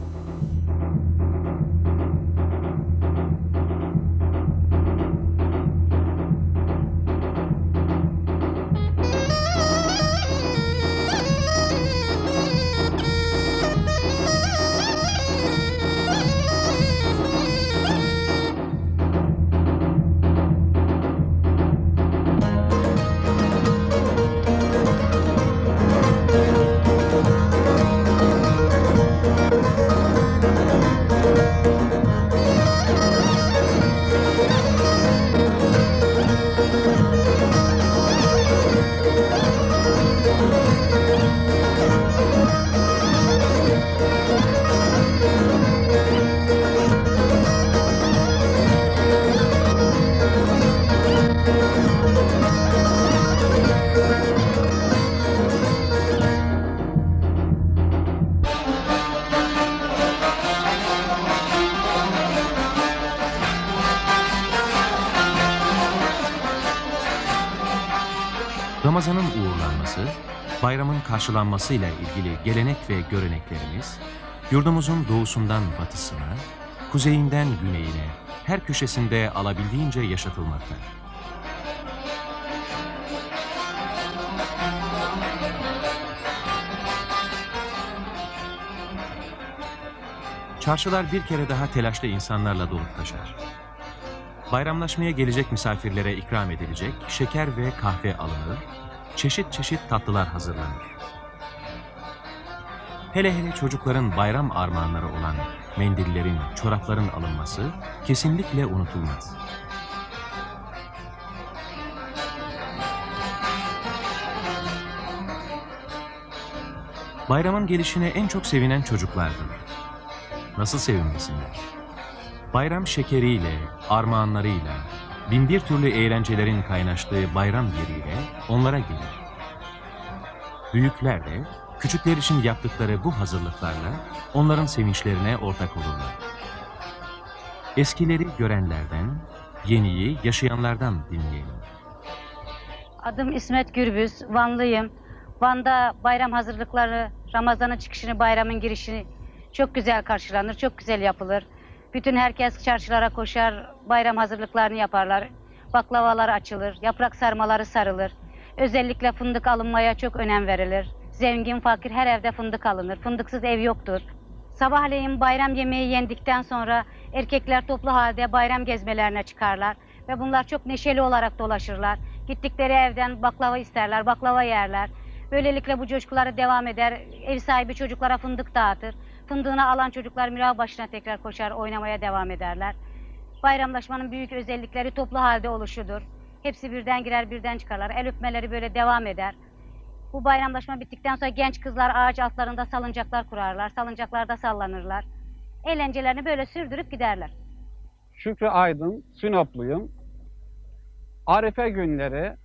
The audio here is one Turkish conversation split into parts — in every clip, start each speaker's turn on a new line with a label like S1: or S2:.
S1: Thank you. Ramazan'ın uğurlanması, bayramın karşılanmasıyla ilgili gelenek ve göreneklerimiz, yurdumuzun doğusundan batısına, kuzeyinden güneyine, her köşesinde alabildiğince yaşatılmakta. Çarşılar bir kere daha telaşlı insanlarla dolup taşar. Bayramlaşmaya gelecek misafirlere ikram edilecek şeker ve kahve alınır, çeşit çeşit tatlılar hazırlanır. Hele hele çocukların bayram armağanları olan mendillerin, çorapların alınması kesinlikle unutulmaz. Bayramın gelişine en çok sevinen çocuklardır. Nasıl sevinmesinler? Bayram şekeriyle, armağanlarıyla, binbir türlü eğlencelerin kaynaştığı bayram yeriyle onlara gelir. Büyükler de küçükler için yaptıkları bu hazırlıklarla onların sevinçlerine ortak olurlar. Eskileri görenlerden, yeniyi yaşayanlardan dinleyelim.
S2: Adım İsmet Gürbüz, Vanlıyım. Van'da bayram hazırlıkları, Ramazan'ın çıkışını, bayramın girişini çok güzel karşılanır, çok güzel yapılır. Bütün herkes çarşılara koşar, bayram hazırlıklarını yaparlar. Baklavalar açılır, yaprak sarmaları sarılır. Özellikle fındık alınmaya çok önem verilir. Zengin, fakir her evde fındık alınır. Fındıksız ev yoktur. Sabahleyin bayram yemeği yendikten sonra erkekler toplu halde bayram gezmelerine çıkarlar. Ve bunlar çok neşeli olarak dolaşırlar. Gittikleri evden baklava isterler, baklava yerler. Böylelikle bu coşkuları devam eder. Ev sahibi çocuklara fındık dağıtır. Fındığını alan çocuklar mirav başına tekrar koşar, oynamaya devam ederler. Bayramlaşmanın büyük özellikleri toplu halde oluşudur. Hepsi birden girer, birden çıkarlar. El öpmeleri böyle devam eder. Bu bayramlaşma bittikten sonra genç kızlar ağaç altlarında salıncaklar kurarlar. Salıncaklarda sallanırlar. Eğlencelerini böyle sürdürüp giderler.
S3: Şükrü Aydın, Sinopluyum. Arife günleri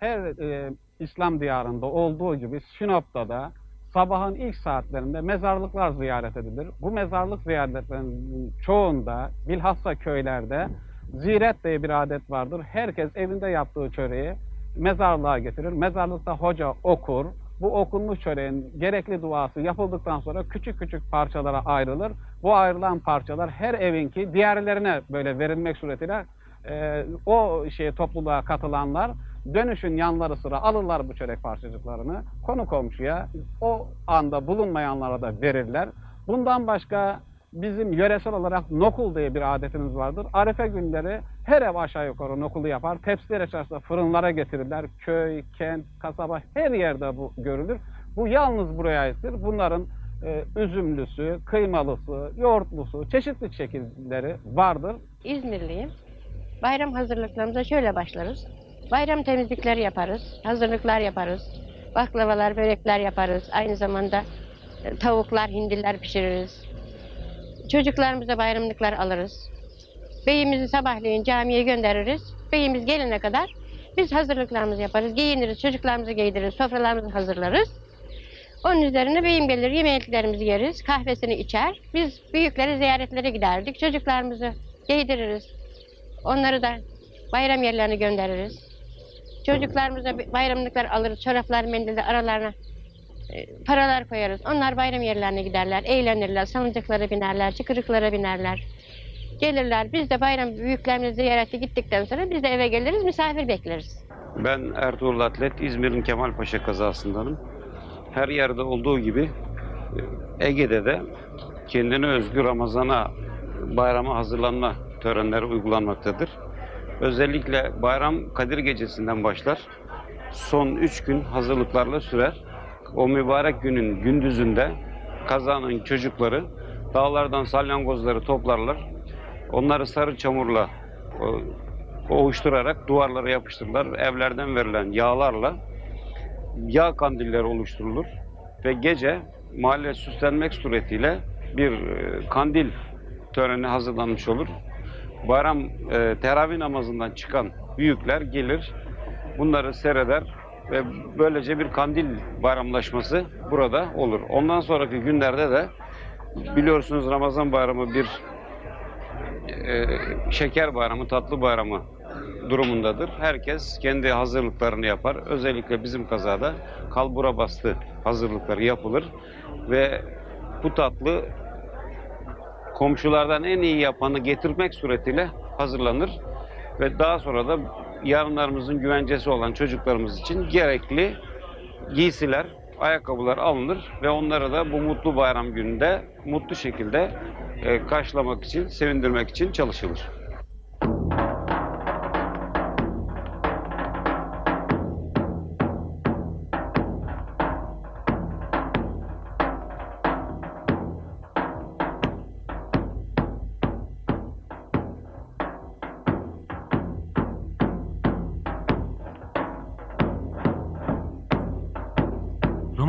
S3: her e, İslam diyarında olduğu gibi Sinop'ta da sabahın ilk saatlerinde mezarlıklar ziyaret edilir. Bu mezarlık ziyaretlerinin çoğunda bilhassa köylerde ziyaret diye bir adet vardır. Herkes evinde yaptığı çöreği mezarlığa getirir. Mezarlıkta hoca okur. Bu okunmuş çöreğin gerekli duası yapıldıktan sonra küçük küçük parçalara ayrılır. Bu ayrılan parçalar her evinki diğerlerine böyle verilmek suretiyle e, o şeye topluluğa katılanlar dönüşün yanları sıra alırlar bu çörek parçacıklarını konu komşuya o anda bulunmayanlara da verirler. Bundan başka bizim yöresel olarak nokul diye bir adetimiz vardır. Arife günleri her ev aşağı yukarı nokulu yapar. Tepsiler içerisinde fırınlara getirirler. Köy, kent, kasaba her yerde bu görülür. Bu yalnız buraya aittir. Bunların e, üzümlüsü, kıymalısı, yoğurtlusu, çeşitli şekilleri vardır.
S4: İzmirliyim. Bayram hazırlıklarımıza şöyle başlarız. Bayram temizlikleri yaparız, hazırlıklar yaparız. Baklavalar, börekler yaparız. Aynı zamanda e, tavuklar, hindiler pişiririz. Çocuklarımıza bayramlıklar alırız. Beyimizi sabahleyin camiye göndeririz. Beyimiz gelene kadar biz hazırlıklarımızı yaparız. Giyiniriz, çocuklarımızı giydiririz, sofralarımızı hazırlarız. Onun üzerine beyim gelir, yemeklerimizi yeriz, kahvesini içer. Biz büyükleri ziyaretlere giderdik. Çocuklarımızı giydiririz. Onları da bayram yerlerine göndeririz. Çocuklarımıza bayramlıklar alırız, çoraplar, mendiller aralarına e, paralar koyarız. Onlar bayram yerlerine giderler, eğlenirler, salıncaklara binerler, çıkırıklara binerler. Gelirler. Biz de bayram büyüklerimizi ziyarete gittikten sonra biz de eve geliriz, misafir bekleriz.
S5: Ben Ertuğrul Atlet, İzmir'in Kemalpaşa kazasındanım. Her yerde olduğu gibi e, Ege'de de kendine özgü Ramazan'a, bayrama hazırlanma törenleri uygulanmaktadır. Özellikle bayram Kadir Gecesi'nden başlar. Son üç gün hazırlıklarla sürer. O mübarek günün gündüzünde kazanın çocukları dağlardan salyangozları toplarlar. Onları sarı çamurla o, oluşturarak duvarlara yapıştırırlar. Evlerden verilen yağlarla yağ kandilleri oluşturulur ve gece mahalle süslenmek suretiyle bir e, kandil töreni hazırlanmış olur. Bayram e, teravih namazından çıkan büyükler gelir, bunları seyreder ve böylece bir kandil bayramlaşması burada olur. Ondan sonraki günlerde de biliyorsunuz Ramazan bayramı bir e, şeker bayramı, tatlı bayramı durumundadır. Herkes kendi hazırlıklarını yapar. Özellikle bizim kazada kalbura bastı hazırlıkları yapılır ve bu tatlı komşulardan en iyi yapanı getirmek suretiyle hazırlanır ve daha sonra da yarınlarımızın güvencesi olan çocuklarımız için gerekli giysiler, ayakkabılar alınır ve onları da bu mutlu bayram gününde mutlu şekilde e, karşılamak için, sevindirmek için çalışılır.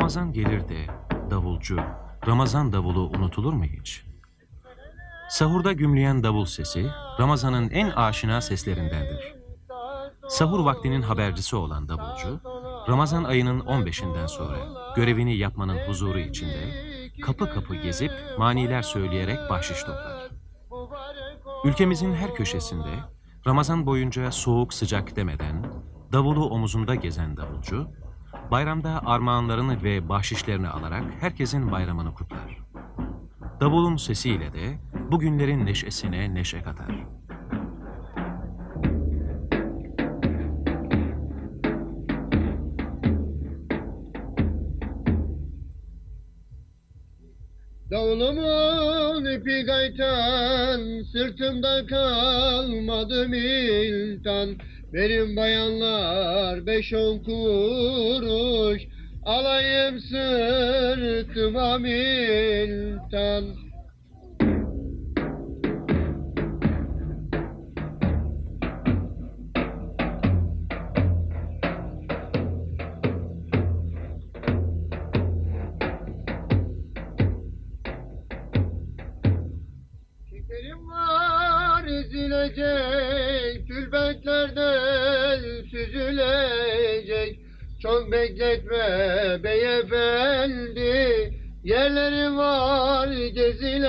S1: Ramazan gelir de davulcu, Ramazan davulu unutulur mu hiç? Sahurda gümleyen davul sesi, Ramazan'ın en aşina seslerindendir. Sahur vaktinin habercisi olan davulcu, Ramazan ayının 15'inden sonra görevini yapmanın huzuru içinde kapı kapı gezip maniler söyleyerek bahşiş toplar. Ülkemizin her köşesinde Ramazan boyunca soğuk sıcak demeden davulu omuzunda gezen davulcu, bayramda armağanlarını ve bahşişlerini alarak herkesin bayramını kutlar. Davulun sesiyle de bugünlerin neşesine neşe katar.
S6: Davulumun ipi gaytan, sırtımda kalmadı miltan. Benim bayanlar beş on kuruş, alayım sırtıma miltan. Şekerim var ezilecek, tülbentlerden süzülecek. Çok bekletme beyefendi, yerleri var gezilecek.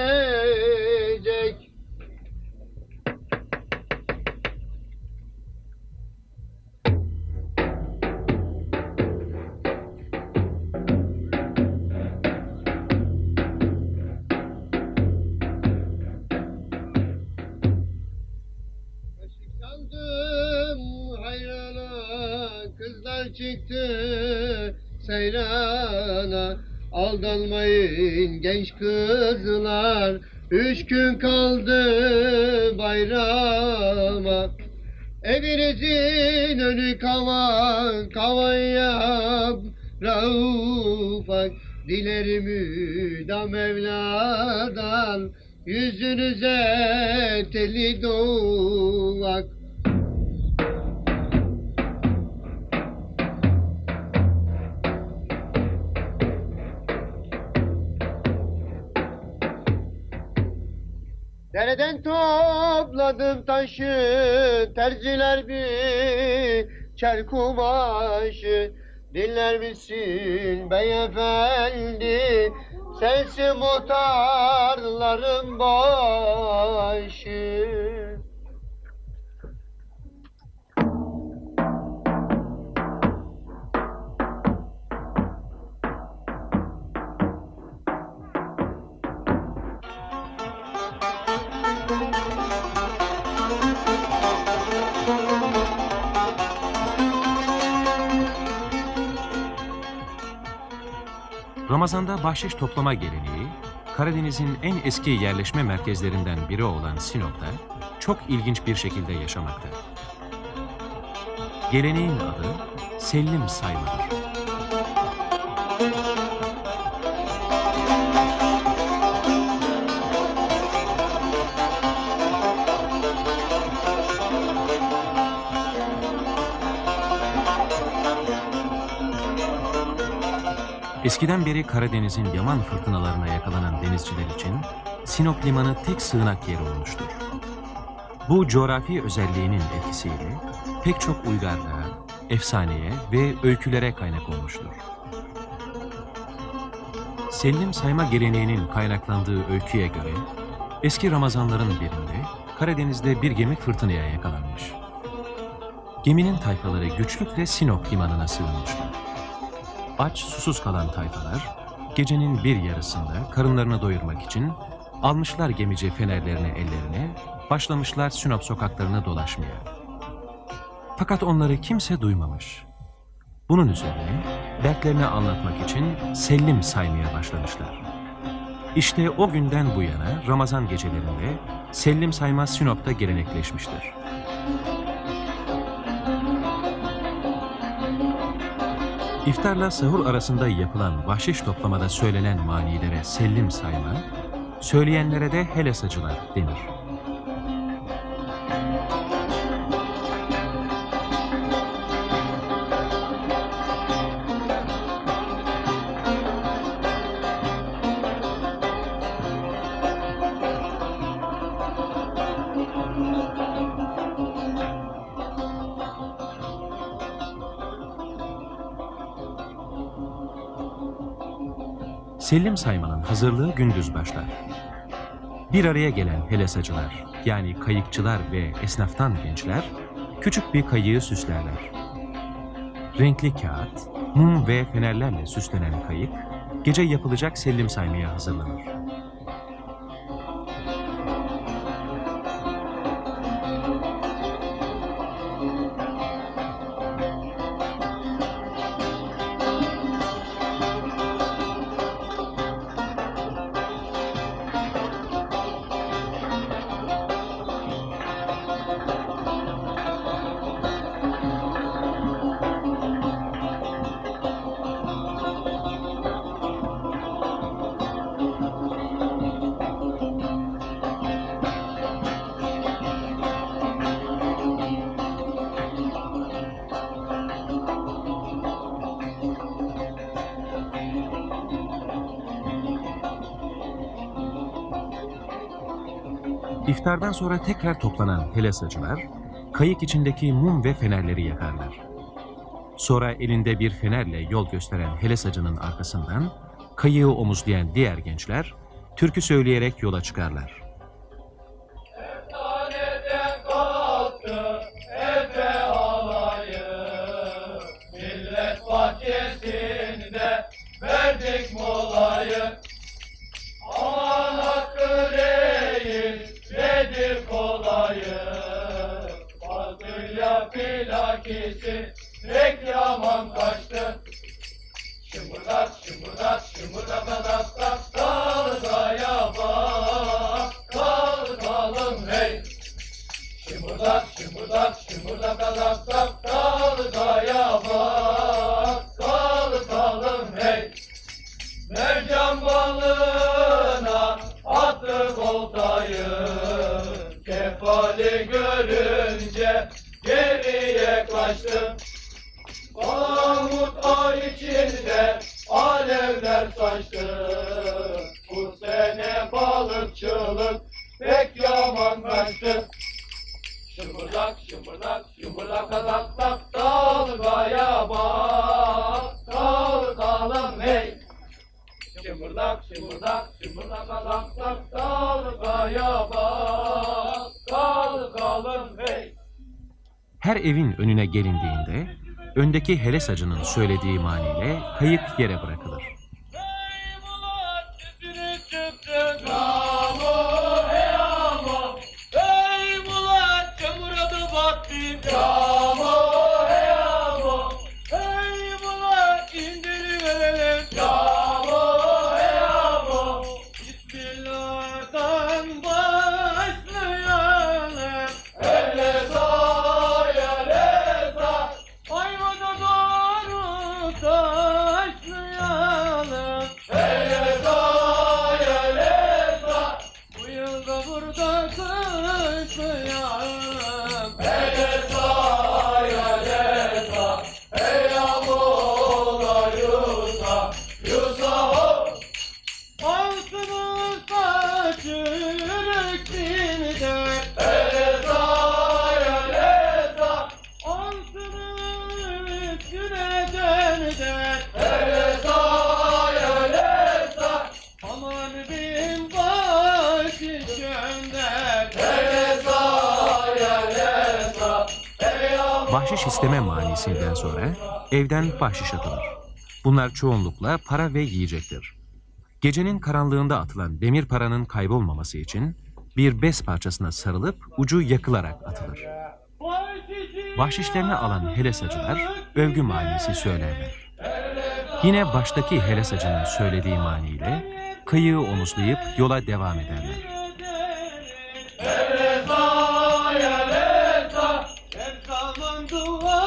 S6: Çıktı seyrana. Aldanmayın genç kızlar, üç gün kaldı bayrama. Evinizin önü kavan, kavan yap. Dilerim müdam Mevla'dan, yüzünüze teli doğak. Dereden topladım taşı, terziler bir çer kumaşı. Dinler misin beyefendi, sensin muhtarların başı.
S1: Ramazanda bahşiş toplama geleneği, Karadeniz'in en eski yerleşme merkezlerinden biri olan Sinop'ta çok ilginç bir şekilde yaşamakta. Geleneğin adı Sellim saymadır. Eskiden beri Karadeniz'in yaman fırtınalarına yakalanan denizciler için Sinop Limanı tek sığınak yeri olmuştur. Bu coğrafi özelliğinin etkisiyle pek çok uygarlığa, efsaneye ve öykülere kaynak olmuştur. Sellim sayma geleneğinin kaynaklandığı öyküye göre eski Ramazanların birinde Karadeniz'de bir gemi fırtınaya yakalanmış. Geminin tayfaları güçlükle Sinop limanına sığınmışlar. Aç, susuz kalan tayfalar, gecenin bir yarısında karınlarını doyurmak için almışlar gemici fenerlerini ellerine, başlamışlar Sinop sokaklarını dolaşmaya. Fakat onları kimse duymamış. Bunun üzerine dertlerini anlatmak için sellim saymaya başlamışlar. İşte o günden bu yana Ramazan gecelerinde sellim sayma Sinop'ta gelenekleşmiştir. İftarla sahur arasında yapılan bahşiş toplamada söylenen manilere sellim sayma, söyleyenlere de helesacılar denir. Sellim saymanın hazırlığı gündüz başlar. Bir araya gelen helesacılar yani kayıkçılar ve esnaftan gençler küçük bir kayığı süslerler. Renkli kağıt, mum ve fenerlerle süslenen kayık gece yapılacak sellim saymaya hazırlanır. İftardan sonra tekrar toplanan helesacılar, kayık içindeki mum ve fenerleri yakarlar. Sonra elinde bir fenerle yol gösteren helesacının arkasından kayığı omuzlayan diğer gençler türkü söyleyerek yola çıkarlar. Önüne gelindiğinde öndeki helesacının söylediği maniyle kayık yere bırakılır. Bahşiş isteme manisinden sonra evden bahşiş atılır. Bunlar çoğunlukla para ve yiyecektir. Gecenin karanlığında atılan demir paranın kaybolmaması için bir bez parçasına sarılıp ucu yakılarak atılır. Bahşişlerini alan helesacılar övgü manisi söylerler. Yine baştaki helesacının söylediği maniyle kıyığı omuzlayıp yola devam ederler.
S7: Lesa Hep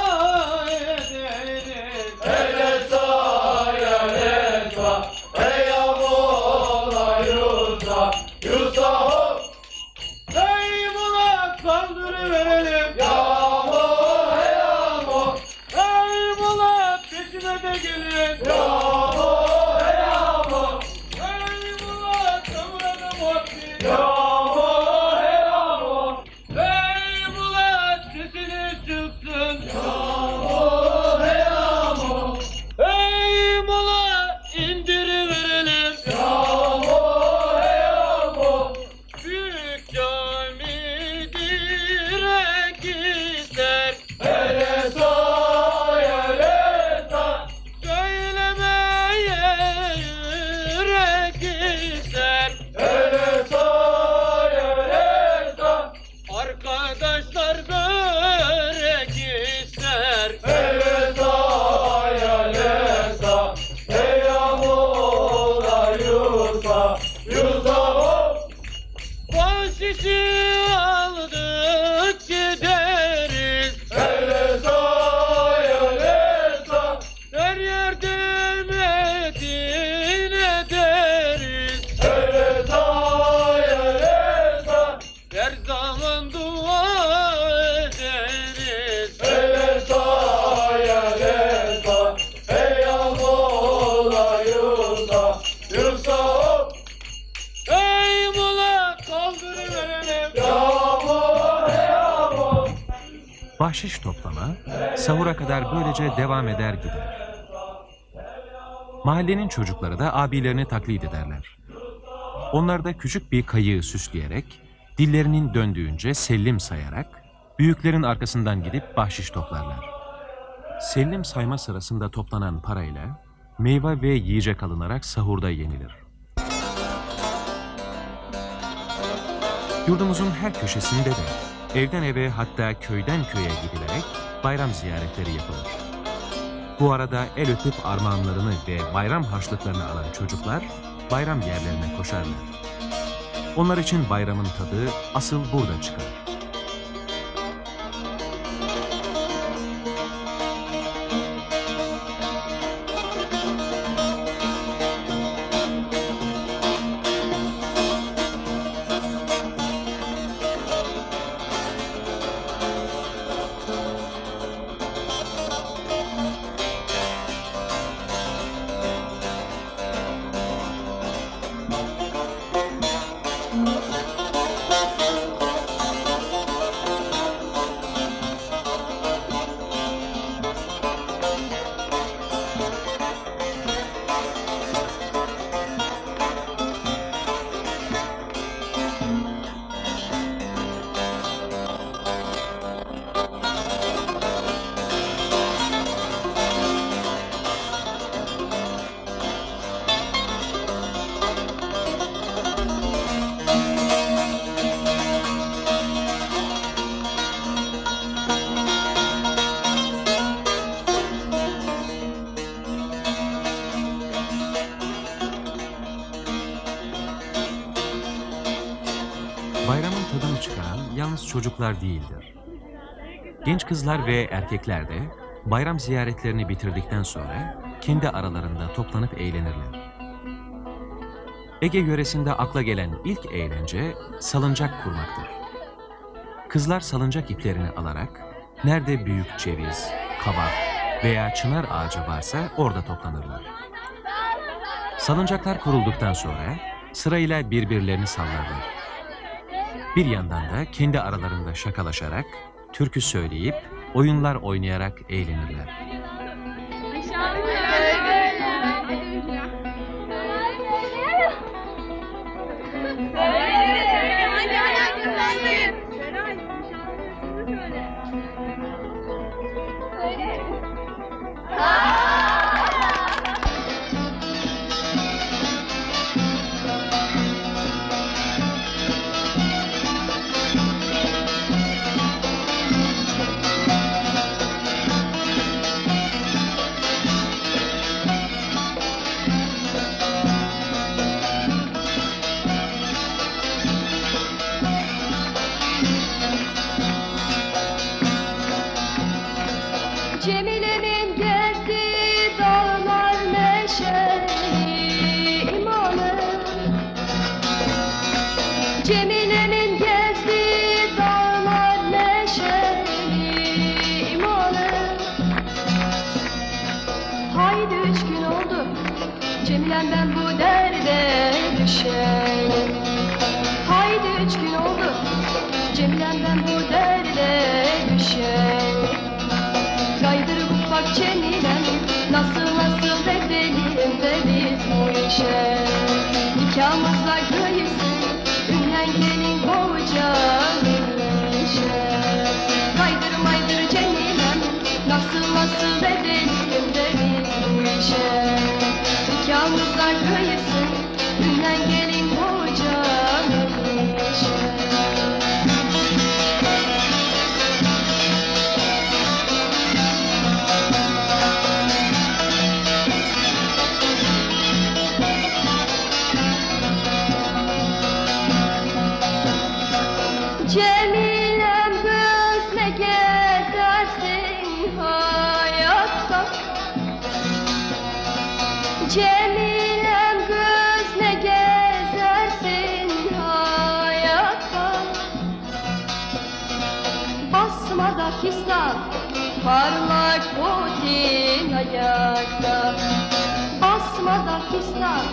S1: Bahşiş toplama sahura kadar böylece devam eder gider. Mahallenin çocukları da abilerini taklit ederler. Onlar da küçük bir kayığı süsleyerek, dillerinin döndüğünce sellim sayarak, büyüklerin arkasından gidip bahşiş toplarlar. Sellim sayma sırasında toplanan parayla meyve ve yiyecek alınarak sahurda yenilir. Yurdumuzun her köşesinde de evden eve hatta köyden köye gidilerek bayram ziyaretleri yapılır. Bu arada el öpüp armağanlarını ve bayram harçlıklarını alan çocuklar bayram yerlerine koşarlar. Onlar için bayramın tadı asıl burada çıkar. Yalnız çocuklar değildir. Genç kızlar ve erkekler de bayram ziyaretlerini bitirdikten sonra kendi aralarında toplanıp eğlenirler. Ege yöresinde akla gelen ilk eğlence salıncak kurmaktır. Kızlar salıncak iplerini alarak nerede büyük ceviz, kabak veya çınar ağacı varsa orada toplanırlar. Salıncaklar kurulduktan sonra sırayla birbirlerini sallarlar. Bir yandan da kendi aralarında şakalaşarak, türkü söyleyip, oyunlar oynayarak eğlenirler.
S8: Cemile'm ben bu derde düşelim Haydi üç gün oldu Cemile'm ben bu derde düşelim Kaydırıp bak Cemilem Nasıl nasıl edelim de biz bu işe ayakta. Basmada fistan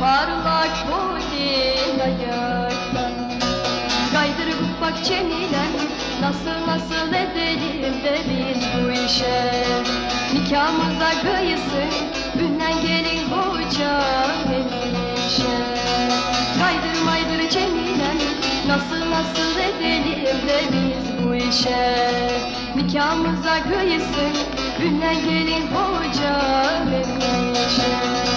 S8: parlak Putin ayakta. Kaydırıp bak Cemilem Nasıl nasıl edelim de biz bu işe. Nikahımıza kıyısın Ünlen gelin kocan işe Kaydır maydır Cemilem Nasıl nasıl edelim de biz bu işe. Nikahımıza kıyısın Ünlen gelin kocan işe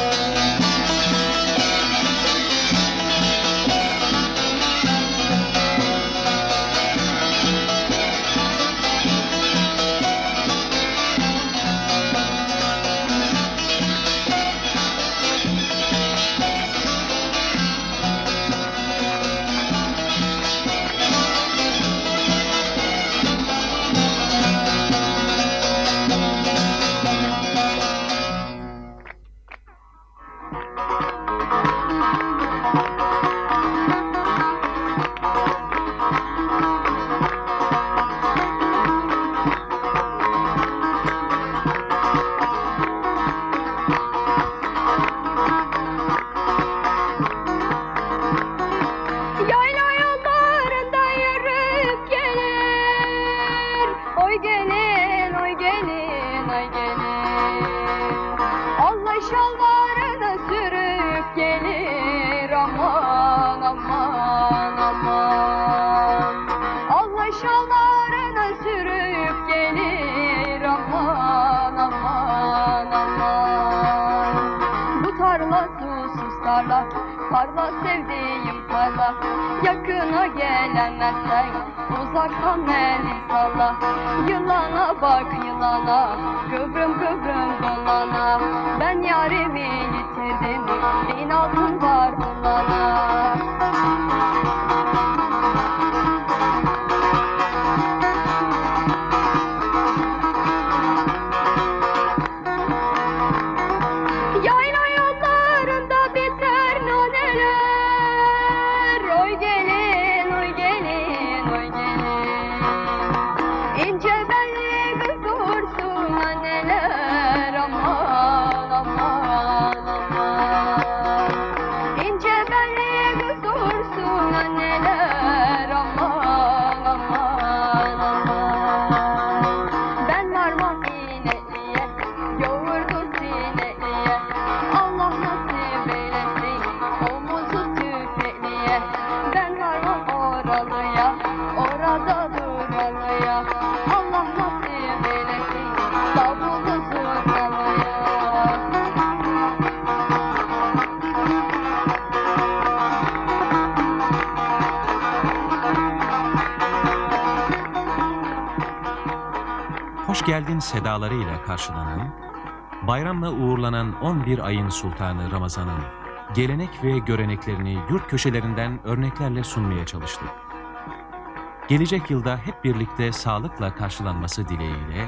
S1: hoş geldin sedalarıyla karşılanan, bayramla uğurlanan 11 ayın sultanı Ramazan'ın gelenek ve göreneklerini yurt köşelerinden örneklerle sunmaya çalıştık. Gelecek yılda hep birlikte sağlıkla karşılanması dileğiyle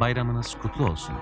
S1: bayramınız kutlu olsun.